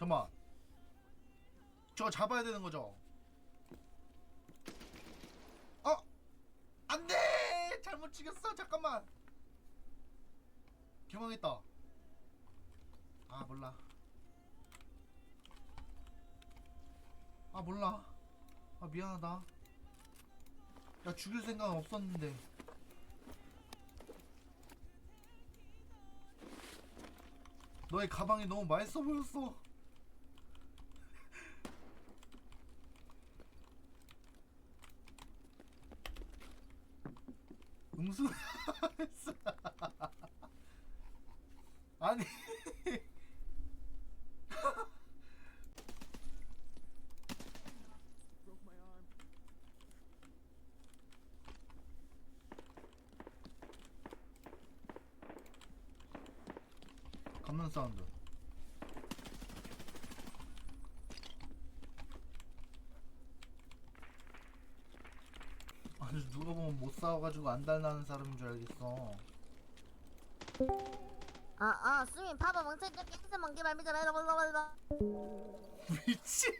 잠깐만. 저거 잡아야 되는 거죠? 어! 안돼! 잘못 찍었어. 잠깐만. 개망했다. 아 몰라. 아 몰라. 아 미안하다. 야 죽일 생각은 없었는데. 너의 가방이 너무 맛있어 보였어 음수 아니. 감는 사운드 아니 누가 보면 못 싸워가지고 안달나는 사람인 줄 알겠어 아, 아, 수민, 파봐, 멍청이, 깨끗한 멍게 말미잘 해라, 몰라, 몰라. 미친